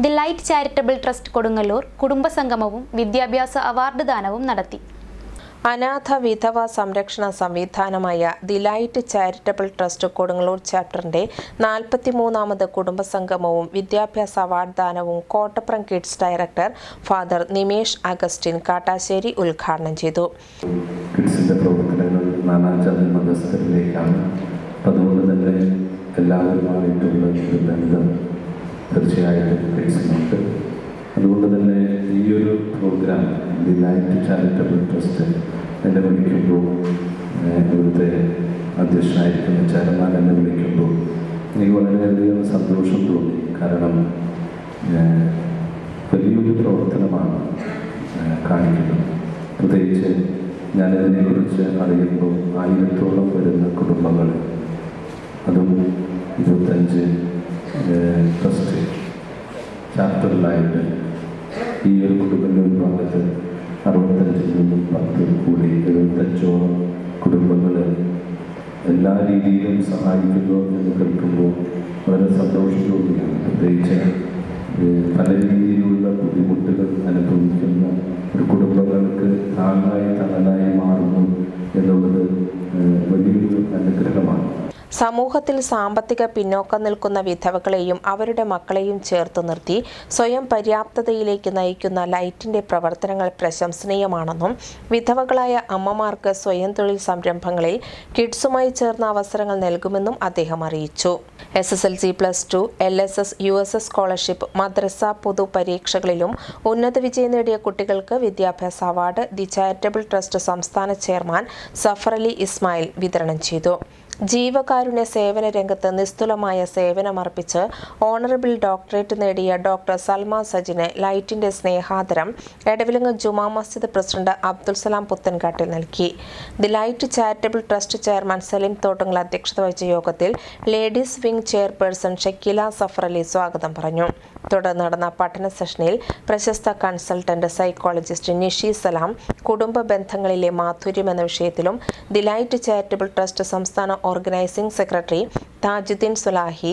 Delight charitable trust Kodungallur കുടുംബസംഗമവും വിദ്യാഭ്യാസ award ദാനവും നടത്തി. അനാഥ വിധവ സംരക്ഷണ സംവിധാനമായ ദിലൈറ്റ് ചാരിറ്റബിൾ ട്രസ്റ്റ് കൊടുങ്ങല്ലൂർ ചാപ്റ്ററിന്റെ നാൽപ്പത്തിമൂന്നാമത് കുടുംബസംഗമവും വിദ്യാഭ്യാസ award ദാനവും Kottappuram kids director father Nimesh Augustine Kattassery ഉദ്ഘാടനം ചെയ്തു. കിഡ്സിന്റെ പ്രവർത്തനങ്ങൾ നാനാജാതി മതസ്ഥരിലേക്കാണ് അതുകൊണ്ട് തന്നെ എല്ലാവരുമായിട്ടുള്ള ഒരു ബന്ധം തീർച്ചയായിട്ടും കിഡ്സിനുണ്ട് അതുകൊണ്ട് തന്നെ ഈ ഒരു programme the light charitable trust എന്നെ വിളിക്കുമ്പോൾ ഇവിടുത്തെ അധ്യക്ഷനായിരിക്കുന്ന ചെയർമാൻ എന്നെ വിളിക്കുമ്പോൾ എനിക്ക് വളരെയധികം സന്തോഷം തോന്നി. കാരണം വലിയൊരു പ്രവർത്തനമാണ് കാണിക്കുന്നത്. പ്രത്യേകിച്ച് ഞാനിതിനെക്കുറിച്ച് അറിയുമ്പോൾ ആയിരത്തോളം വരുന്ന കുടുംബങ്ങൾ ഈ ഒരു കുടുംബങ്ങളുടെ ഒരു ഭാഗത്ത് അറുപത്തഞ്ചിൽ നിന്നും പത്ത് കൂടി എഴുപത്തഞ്ചോളം കുടുംബങ്ങൾ എല്ലാ രീതിയിലും സഹായിക്കുന്നു എന്ന് കേൾക്കുമ്പോൾ വളരെ സന്തോഷം തോന്നുകയാണ് പ്രത്യേകിച്ച് പല രീതിയിലുള്ള ബുദ്ധിമുട്ടുകൾ അനുഭവിക്കുന്ന ഒരു കുടുംബങ്ങൾക്ക് താങ്ങായി സമൂഹത്തിൽ സാമ്പത്തിക പിന്നോക്കം നിൽക്കുന്ന വിധവകളെയും അവരുടെ മക്കളെയും ചേർത്ത് നിർത്തി സ്വയം പര്യാപ്തതയിലേക്ക് നയിക്കുന്ന ലൈറ്റിന്റെ പ്രവർത്തനങ്ങൾ പ്രശംസനീയമാണെന്നും വിധവകളായ അമ്മമാർക്ക് സ്വയം തൊഴിൽ സംരംഭങ്ങളിൽ കിഡ്സുമായി ചേർന്ന അവസരങ്ങൾ നൽകുമെന്നും അദ്ദേഹം അറിയിച്ചു. S S L C plus two L S S U S S scholarship മദ്രസ പൊതു പരീക്ഷകളിലും ഉന്നത വിജയം നേടിയ കുട്ടികൾക്ക് വിദ്യാഭ്യാസ അവാർഡ് ദി ചാരിറ്റബിൾ ട്രസ്റ്റ് സംസ്ഥാന ചെയർമാൻ സഫർ അലി ഇസ്മായിൽ വിതരണം ചെയ്തു. ജീവകാരുണ്യ സേവന രംഗത്ത് നിസ്തുലമായ സേവനമർപ്പിച്ച് ഓണറബിൾ ഡോക്ടറേറ്റ് നേടിയ ഡോക്ടർ സൽമാ സജിന് ലൈറ്റിന്റെ സ്നേഹാദരം എടവിലങ്ങ് ജുമാ മസ്ജിദ് പ്രസിഡന്റ് അബ്ദുൽ സലാം പുത്തൻകാട്ടിൽ നൽകി. The light charitable trust chairman Saleem Thottangal അധ്യക്ഷത വഹിച്ച യോഗത്തിൽ ladies wing chairperson Shakeela Safar Ali സ്വാഗതം പറഞ്ഞു. തുടർന്ന് നടന്ന പഠന സെഷനിൽ പ്രശസ്ത കൺസൾട്ടന്റ് സൈക്കോളജിസ്റ്റ് നിഷി സലാം കുടുംബ ബന്ധങ്ങളിലെ മാധുര്യം എന്ന വിഷയത്തിലും ദിലൈറ്റ് ചാരിറ്റബിൾ ട്രസ്റ്റ് സംസ്ഥാന ഓർഗനൈസിംഗ് സെക്രട്ടറി താജുദ്ദീൻ സുലാഹി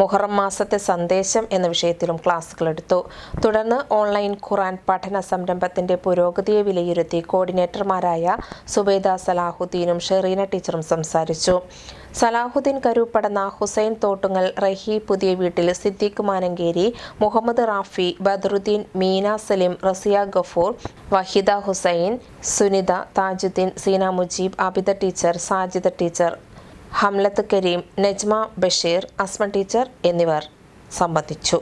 മുഹറം മാസത്തെ സന്ദേശം എന്ന വിഷയത്തിലും ക്ലാസുകൾ എടുത്തു. തുടർന്ന് ഓൺലൈൻ ഖുറാൻ പഠന സംരംഭത്തിന്റെ പുരോഗതിയെ വിലയിരുത്തി കോർഡിനേറ്റർമാരായ സുബൈദ സലാഹുദ്ദീനും ഷെറീന ടീച്ചറും സംസാരിച്ചു. സലാഹുദ്ദീൻ കരൂപ്പടന്ന ഹുസൈൻ തോട്ടുങ്ങൽ റഹി പുതിയ വീട്ടിൽ Siddique Manankeri Muhammad Rafi Badaruddin Meena Salim Rasiya Gafoor Wahida Hussain Sunitha Tajuddin Seena Mujeeb Abida teacher Sajida teacher Hamlath Kareem Najma Basheer Asma teacher എന്നിവർ സംബന്ധിച്ചു.